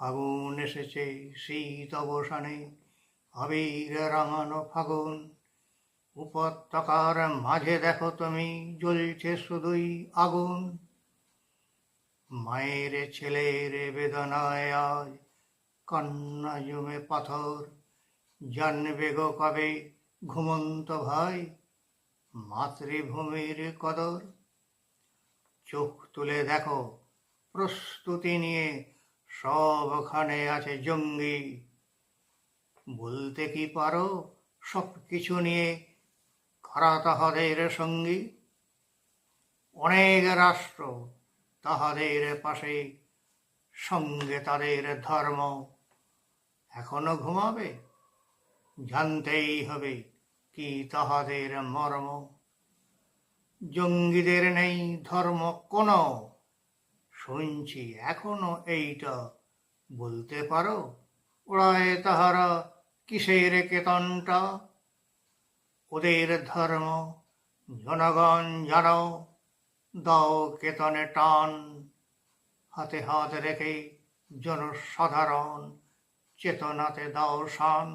ফাগুন এসেছে শীত অবসানে আবির রাঙানো ফাগুন, উপত্যকার মাঝে দেখো তুমি, জ্বলছে শুধুই আগুন। মায়ের ছেলের বেদনায় আজ কান্না জমে পাথর। জানবে গো কবে ঘুমন্ত ভাই মাতৃভূমির কদর? চোখ তুলে দেখো প্রস্তুতি নিয়ে সবখানে আছে জঙ্গি। বলতে কি পারো? সব কিছু নিয়ে খারা তাহাদের সঙ্গী। অনেক রাষ্ট্র তাহাদের পাশে, সঙ্গে তাদের ধর্ম। এখনও ঘুমাবে? জানতেই হবে কি তাহাদের মর্ম। জঙ্গিদের নেই ধর্ম কোনো। শুনছি, এখনও এইটা বলতে পারো? ওড়ায় তাহারা কিসের কেতনটা? ওদের ধর্ম, জনগণ জানো, দাও কেতনে টান। হাতে হাত রেখে জনসাধারণ চেতনাতে দাও শান।